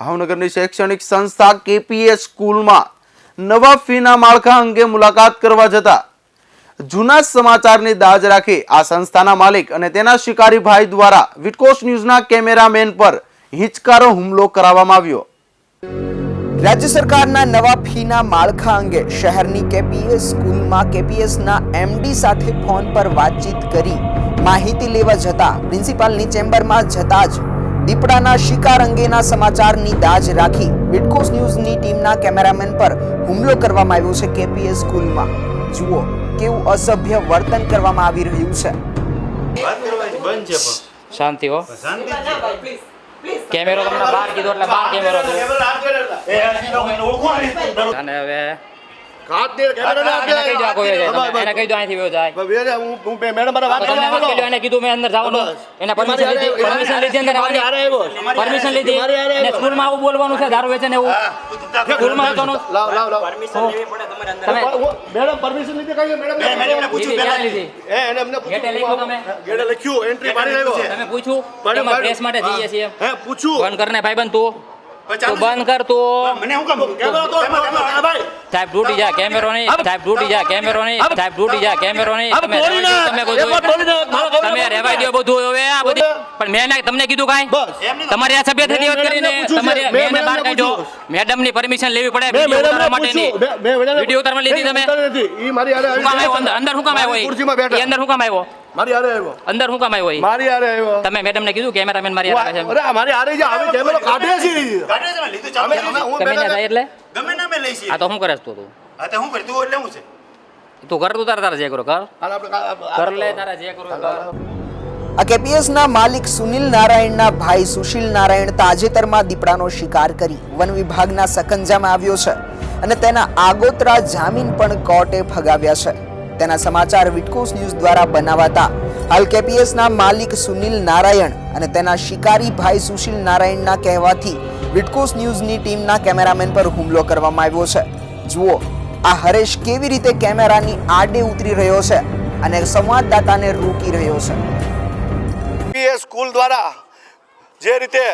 ભાવનગરની શૈક્ષણિક સંસ્થા કેપીએસ સ્કૂલમાં નવા ફીના માળખા અંગે મુલાકાત કરવા જતા જૂના સમાચારની દાજ રાખી આ સંસ્થાના માલિક અને તેના શિકારી ભાઈ દ્વારા વિટકોસ ન્યૂઝના કેમેરામેન પર હિચકારો હુમલો કરાવવામાં આવ્યો. રાજ્ય સરકારના નવા ફીના માળખા અંગે શહેરની કેપીએસ સ્કૂલમાં કેપીએસના એમડી સાથે ફોન પર વાતચીત કરી માહિતી લેવા જતા પ્રિન્સિપાલની ચેમ્બરમાં જતા જ દીપડાના શિકાર અંગેના સમાચારની દાજ રાખી વિટકોસ ન્યૂઝની ટીમના કેમેરામેન પર હુમલો કરવામાં આવ્યો છે કેપીએસ સ્કૂલમાં. જુઓ કેવું અસભ્ય વર્તન કરવામાં આવી રહ્યું છે. શાંતિ હો. શાંતિ કેમેરો તમને બહાર કીધો એટલે બહાર કેમેરો અને હવે બોલવાનું છે દારૂ વેચે એવું. સ્કૂલમાં આવવાનું. તમે લીધી ક્યારે લીધી? ગેટે લખ્યું તમે? તમે પૂછ્યું? પ્રેસ માટે જઈએ છીએ. બંધ કરને ભાઈબંધ તું. તું બંધ કર તો. મને હું કામ સાહેબ ડૂટી જા કેમેરો નહીં. સાહેબ ડૂટી જા કેમેરો નહીં. સાહેબ ડૂટી જા કેમેરો નહીં. તમે રહેવા દ્યો, બધું દો બધું હવે આ બધું. પણ મેં ના- તમને કીધું કાંઈ? તમારી આ સભ્ય થતી વાત કરીને તમારી મેં બહાર કાઢ્યો. મેડમની પરમિશન લેવી પડે વીડિયો ઉતારવા માટેની. વીડિયો ઉતારવા લીધી તમે? ઈ મારી આરે આવ્યો? અંદર શું કામ આવ્યો ઈ? ઈ અંદર શું કામ આવ્યો? મારી આરે આવ્યો. અંદર શું કામ આવ્યો મારી આરે આવ્યો. તમે મેડમ ને કીધું કેમેરામેન મારી આરે છે અરે મારી આરે જે આવે કેમેરો કાઢે છે કાઢે છે લીધું ચાલુ હું ત્યાં એટલે? ગમે ના મે લઈ આ તો શું કરે છે તું તું? આ તો હું કરી? તું એટલે હું છે? તું કર તું તારા તારા જે કરો કર આપણે કર લે તારા જે કરો કર આ કેપીએસના માલિક સુનિલ નારાયણના ભાઈ સુશીલ નારાયણ તાજેતરમાં દીપડાનો શિકાર કરી વન વિભાગના સકંજામાં આવ્યો છે અને તેના આગોતરા જામીન પણ કોર્ટે ફગાવ્યા છે. તેના સમાચાર વિટકોસ ન્યૂઝ દ્વારા બનાવાતા હાલ કેપીએસના માલિક સુનિલ નારાયણ અને તેના શિકારી ભાઈ સુશીલ નારાયણના કહેવાથી વિટકોસ ન્યૂઝની ટીમના કેમેરામેન પર હુમલો કરવામાં આવ્યો છે. જુઓ, આ હરેશ કેવી રીતે કેમેરાની આડે ઉતરી રહ્યો છે અને સંવાદદાતાને રોકી રહ્યો છે. એ સ્કૂલ દ્વારા જે રીતે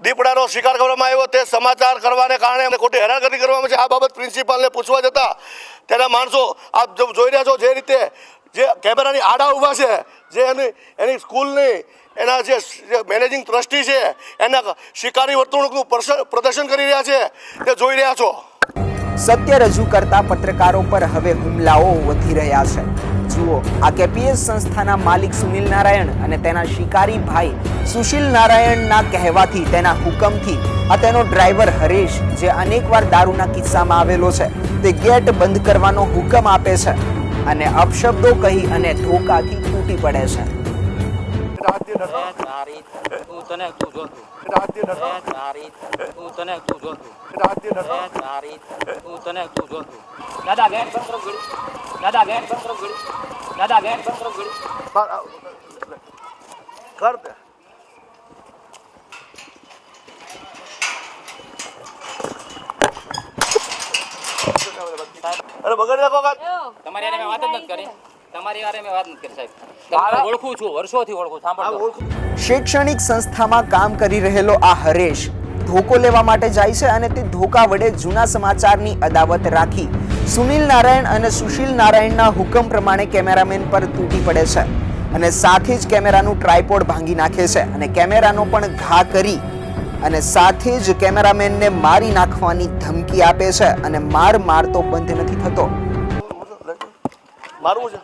દીપડાનો શિકાર કરવામાં આવ્યો તે સમાચાર કરવાને કારણે અમને ખોટી હેરાનગતિ કરવામાં છે. આ બાબત પ્રિન્સિપાલને પૂછવા જતા તેના માણસો આપ જોઈ રહ્યા છો જે રીતે જે કેમેરાની આડા ઊભા છે, જે એની એની સ્કૂલની, એના જે મેનેજિંગ ટ્રસ્ટી છે, એના શિકારી વર્તણૂકનું પ્રદર્શન કરી રહ્યા છે, તે જોઈ રહ્યા છો. સત્ય રજૂ કરતા પત્રકારો પર હવે હુમલાઓ વધી રહ્યા છે. જુઓ. આ કેપીએસ સંસ્થાના માલિક સુનિલ નારાયણ અને તેના શિકારી ભાઈ સુશીલ નારાયણના કહેવાથી તેના હુકમથી આ તેનો ડ્રાઈવર હરેશ જે અનેકવાર દારૂના કિસ્સામાં આવેલો છે, તે ગેટ બંધ કરવાનો હુકમ આપે છે અને અપશબ્દો કહી અને ધોકાથી તૂટી પડે છે. દાદા, ગેટ બંધ કરો દાદા, ગેટ બંધ કરો દાદા ગેટ બંધ કરો ઘડી કર દે અરે બગડ નાખો કાં? તમારી હારે મેં વાત જ નથી કરી. તમારી હારે મેં વાત નથી કરી સાહેબ. ઓળખું છું વર્ષોથી ઓળખું સાંભળો શૈક્ષણિક સંસ્થામાં કામ કરી રહેલો આ હરેશ ધોકો લેવા માટે જાય છે અને તે ધોકા વડે જૂના સમાચારની અદાવત રાખી. સુનિલ નારાયણ અને સુશીલ નારાયણના હુકમ પ્રમાણે કેમેરામેન પર તૂટી પડે છે અને સાથે જ કેમેરાનું ટ્રાયપોડ ભાંગી નાખે છે અને કેમેરાનો પણ ઘા કરી અને સાથે જ કેમેરામેનને મારી નાખવાની ધમકી આપે છે અને માર મારતો બંધ નથી થતો. મારવું છે?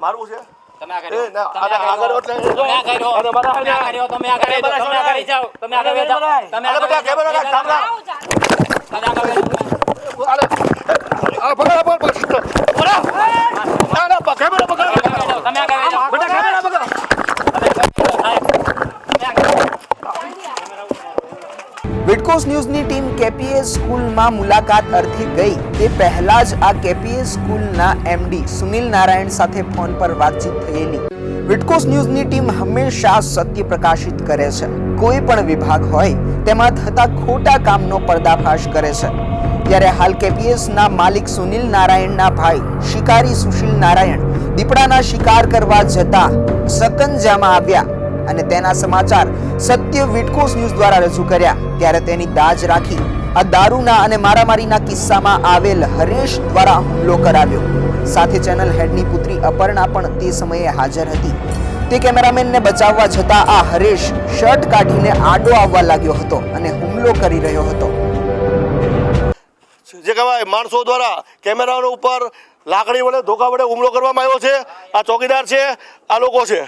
મારવું છે? તમે આગળ- તમે આગળ તમે આ કર્યો. તમે આ કર્યો. તમે આ કર્યો. તમે આ કરી જાઓ. તમે આગળ જાઓ તમે આગળ વિડકોસ ન્યૂઝની ટીમ કેપીએ સ્કૂલમાં મુલાકાત અર્થે ગઈ. તે પહેલા જ આ કેપીએ સ્કૂલના એમડી સુનિલ નારાયણ સાથે ફોન પર વાતચીત થયેલી. વિડકોસ ન્યૂઝની ટીમ હંમેશા સત્ય પ્રકાશિત કરે છે. કોઈ પણ વિભાગ હોય તેમાં થતા ખોટા કામનો પર્દાફાશ કરે છે. ત્યારે હાલ કેપીએસના માલિક સુનિલ નારાયણના ભાઈ શિકારી સુશીલ નારાયણ દીપડાના શિકાર કરવા જતા સકંજામાં આવ્યા અને તેના સમાચાર સત્ય વિટકોસ ન્યૂઝ દ્વારા રજૂ કર્યા. ત્યારે તેની દાજ રાખી આ દારૂના અને મારામારીના કિસ્સામાં આવેલ હરેશ દ્વારા હુમલો કરાવ્યો. સાથે ચેનલ હેડની પુત્રી અપર્ણા પણ તે સમયે હાજર હતી. તે કેમેરામેનને બચાવવા જતા આ હરેશ શર્ટ કાઢીને આડો આવવા લાગ્યો હતો અને હુમલો કરી રહ્યો હતો. જે કહેવાય માણસો દ્વારા કેમેરાઓ ઉપર લાકડી વડે, ધોકા વડે હુમલો કરવામાં આવ્યો છે. આ ચોકીદાર છે, આ લોકો છે.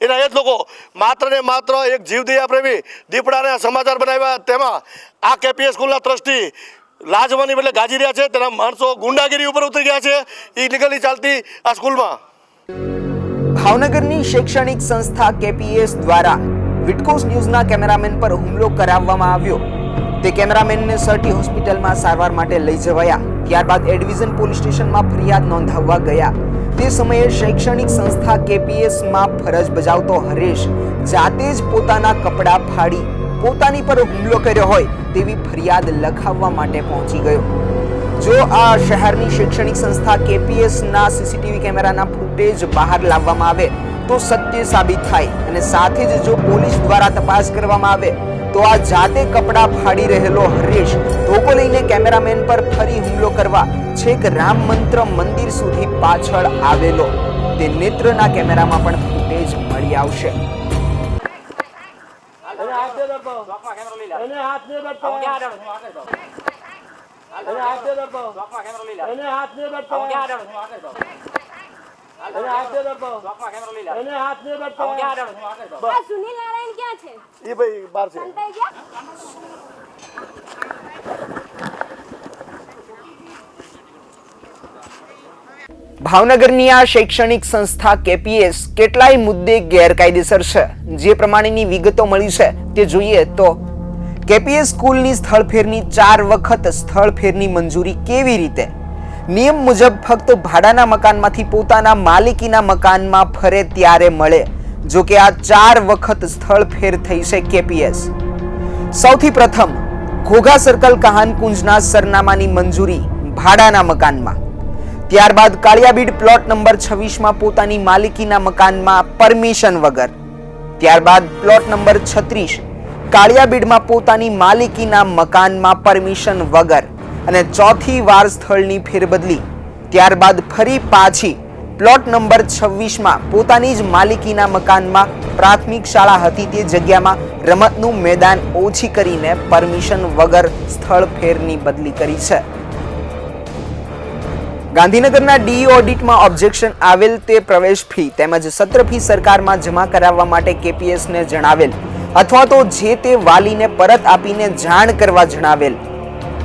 એના એ જ લોકો માત્ર ને માત્ર એક જીવદયા પ્રેમી દીપડાને સમાચાર બનાવ્યા. તેમાં આ કેપીએસ સ્કૂલના ટ્રસ્ટી લાજવાની બદલે ગાજી રહ્યા છે. તેના માણસો ગુંડાગીરી ઉપર ઉતરી ગયા છે. એ લીગલી ચાલતી આ સ્કૂલમાં. ભાવનગરની શૈક્ષણિક સંસ્થા કેપીએસ દ્વારા વિટકોસ ન્યૂઝના કેમેરામેન પર હુમલો કરાવવામાં આવ્યો. તે કેમેરામેનને સર્ટી હોસ્પિટલમાં સારવાર માટે લઈ જવાયા. ત્યારબાદ એડવિઝન પોલીસ સ્ટેશનમાં ફરિયાદ નોંધાવવા ગયા. તે સમયે શૈક્ષણિક સંસ્થા કેપીએસમાં ફરજ બજાવતો હરેશ જાતે જ પોતાના કપડાં ફાડી પોતાની પર હુમલો કર્યો હોય તેવી ફરિયાદ લખાવવા માટે પહોંચી ગયો. જો આ શહેરની શૈક્ષણિક સંસ્થા કેપીએસના સીસીટીવી કેમેરાના ફૂટેજ બહાર લાવવામાં આવે તો સત્ય સાબિત થાય અને સાથે જ જો પોલીસ દ્વારા તપાસ કરવામાં આવે તો આ જાતે કપડાં ફાડી રહેલો હરેશ. ધોકો લઈને કેમેરામેન પર ફરી હુમલો કરવા છેક રામ મંત્ર મંદિર સુધી પાછળ આવેલો. તે નેત્રના કેમેરામાં પણ ફૂટેજ મળી આવશે. સુનિલ નારાયણ ક્યાં છે? એ ભાઈ બહાર છે. સંતાઈ ગયા? ભાવનગરની આ શૈક્ષણિક સંસ્થા કેપીએસ કેટલાય મુદ્દે ગેરકાયદેસર છે. જે પ્રમાણેની વિગતો મળી છે તે જોઈએ તો કેપીએસ સ્કૂલની સ્થળફેરની ચાર વખત સ્થળફેરની મંજૂરી કેવી રીતે? નિયમ મુજબ ફક્ત ભાડાના મકાનમાંથી પોતાના માલિકીના મકાનમાં ફરે ત્યારે મળે. જો કે આ ચાર વખત સ્થળ ફેર થઈ છે કેપીએસ. સૌથી પ્રથમ, ઘોઘા સર્કલ કહાનકુંજના સરનામાની મંજૂરી ભાડાના મકાનમાં. ત્યારબાદ કાળિયાબીડ પ્લોટ નંબર છવ્વીસમાં પોતાની માલિકીના મકાનમાં પરમિશન વગર. ત્યારબાદ પ્લોટ નંબર છત્રીસ, કાળિયાબીડમાં પોતાની માલિકીના મકાનમાં પરમિશન વગર અને ચોથી વાર સ્થળની ફેરબદલી. ત્યારબાદ ફરી પાછી પ્લોટ નંબર છવ્વીસમાં પોતાની જ માલિકીના મકાનમાં પ્રાથમિક શાળા હતી તે જગ્યામાં રમતનું મેદાન ઓછી કરીને પરમિશન વગર સ્થળ ફેરની બદલી કરી છે. ગાંધીનગરના ડીઈ ઓડિટમાં ઓબ્જેક્શન આવેલ તે પ્રવેશ ફી તેમજ સત્ર ફી સરકારમાં જમા કરાવવા માટે કેપીએસને જણાવેલ અથવા તો જે તે વાલીને પરત આપીને જાણ કરવા જણાવેલ.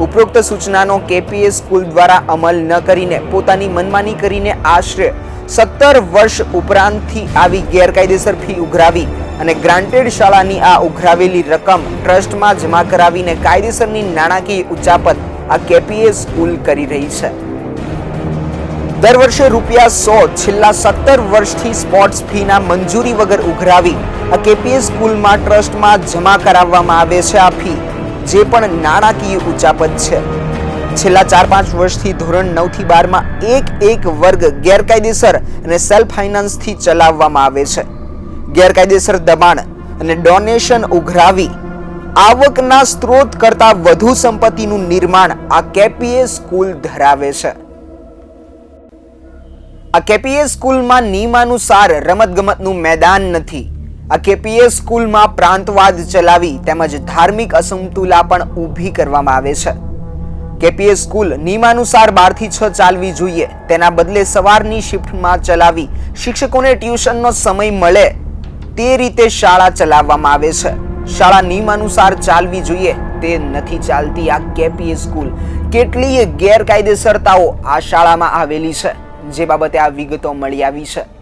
ઉપરોક્ત સૂચનાનો કેપીએસ સ્કૂલ દ્વારા અમલ ન કરીને, પોતાની મનમાની કરીને આશરે સત્તર વર્ષ ઉપરાંતથી આવી ગેરકાયદેસર ફી ઉઘરાવી અને ગ્રાન્ટેડ શાળાની આ ઉઘરાવેલી રકમ ટ્રસ્ટમાં જમા કરાવીને કાયદેસરની નાણાકીય ઉચાપત આ કેપીએસ સ્કૂલ કરી રહી છે. દર વર્ષે રૂપિયા સો છેલ્લા સત્તર વર્ષથી સ્પોર્ટ્સ ફીના મંજૂરી વગર ઉઘરાવી આ કેપીએસ સ્કૂલમાં ટ્રસ્ટમાં જમા કરાવવામાં આવે છે આ ફી. જે પણ નાણાકીય ઉચાપત છે. છેલ્લા ચાર પાંચ વર્ષથી ધોરણ નવથી બારમાં એક એક વર્ગ ગેરકાયદેસર અને સેલ્ફ ફાઇનાન્સથી ચલાવવામાં આવે છે. ગેરકાયદેસર દબાણ અને ડોનેશન ઉઘરાવી આવકના સ્ત્રોત કરતા વધુ સંપત્તિનું નિર્માણ આ કેપીએ સ્કૂલ ધરાવે છે. આ કેપીએ સ્કૂલમાં નિયમાનુસાર રમતગમતનું મેદાન નથી. આ કેપીએ સ્કૂલમાં પ્રાંતવાદ ચલાવી તેમજ ધાર્મિક અસમતુલા પણ ઊભી કરવામાં આવે છે. કેપીએ સ્કૂલ નિયમાનુસાર બારથી છ ચાલવી જોઈએ. તેના બદલે સવારની શિફ્ટમાં ચલાવી શિક્ષકોને ટ્યુશનનો સમય મળે તે રીતે શાળા ચલાવવામાં આવે છે. શાળા નિયમાનુસાર ચાલવી જોઈએ તે નથી ચાલતી આ કેપીએ સ્કૂલ. કેટલીય ગેરકાયદેસરતાઓ આ શાળામાં આવેલી છે. જે બાબતે આ વિગતો મળી આવી છે.